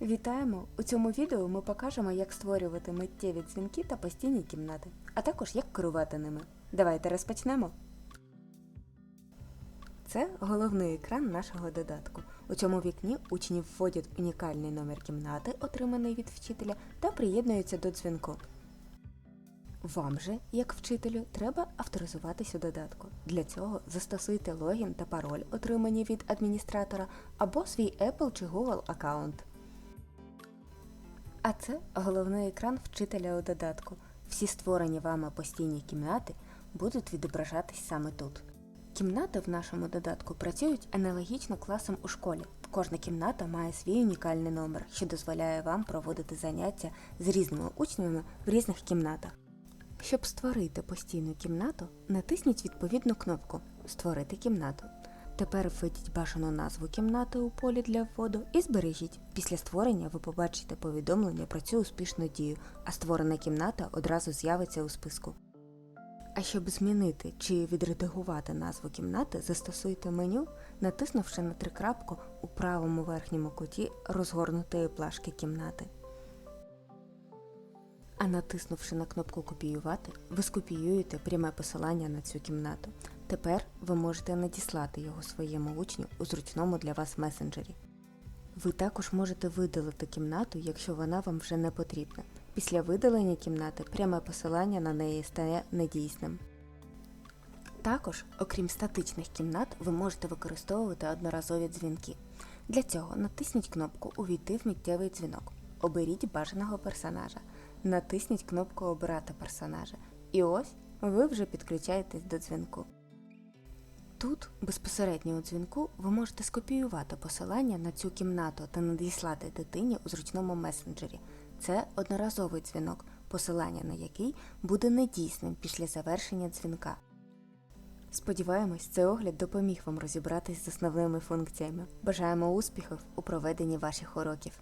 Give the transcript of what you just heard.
Вітаємо! У цьому відео ми покажемо, як створювати миттєві дзвінки та постійні кімнати, а також як керувати ними. Давайте розпочнемо. Це головний екран нашого додатку. У цьому вікні учні вводять унікальний номер кімнати, отриманий від вчителя, та приєднуються до дзвінку. Вам же, як вчителю, треба авторизуватись у додатку. Для цього застосуйте логін та пароль, отримані від адміністратора, або свій Apple чи Google аккаунт. А це головний екран вчителя у додатку. Всі створені вами постійні кімнати будуть відображатись саме тут. Кімнати в нашому додатку працюють аналогічно класам у школі. Кожна кімната має свій унікальний номер, що дозволяє вам проводити заняття з різними учнями в різних кімнатах. Щоб створити постійну кімнату, натисніть відповідну кнопку Створити кімнату. Тепер введіть бажану назву кімнати у полі для вводу і збережіть. Після створення ви побачите повідомлення про цю успішну дію, а створена кімната одразу з'явиться у списку. А щоб змінити чи відредагувати назву кімнати, застосуйте меню, натиснувши на трикрапку у правому верхньому куті розгорнутої плашки кімнати. А натиснувши на кнопку Копіювати, ви скопіюєте пряме посилання на цю кімнату. Тепер ви можете надіслати його своєму учню у зручному для вас месенджері. Ви також можете видалити кімнату, якщо вона вам вже не потрібна. Після видалення кімнати пряме посилання на неї стає недійсним. Також, окрім статичних кімнат, ви можете використовувати одноразові дзвінки. Для цього натисніть кнопку Увійти в миттєвий дзвінок. Оберіть бажаного персонажа. Натисніть кнопку Обирати персонажа. І ось ви вже підключаєтесь до дзвінку. Тут, безпосередньо у дзвінку, ви можете скопіювати посилання на цю кімнату та надіслати дитині у зручному месенджері. Це одноразовий дзвінок, посилання на який буде недійсним після завершення дзвінка. Сподіваємось, цей огляд допоміг вам розібратись з основними функціями. Бажаємо успіхів у проведенні ваших уроків.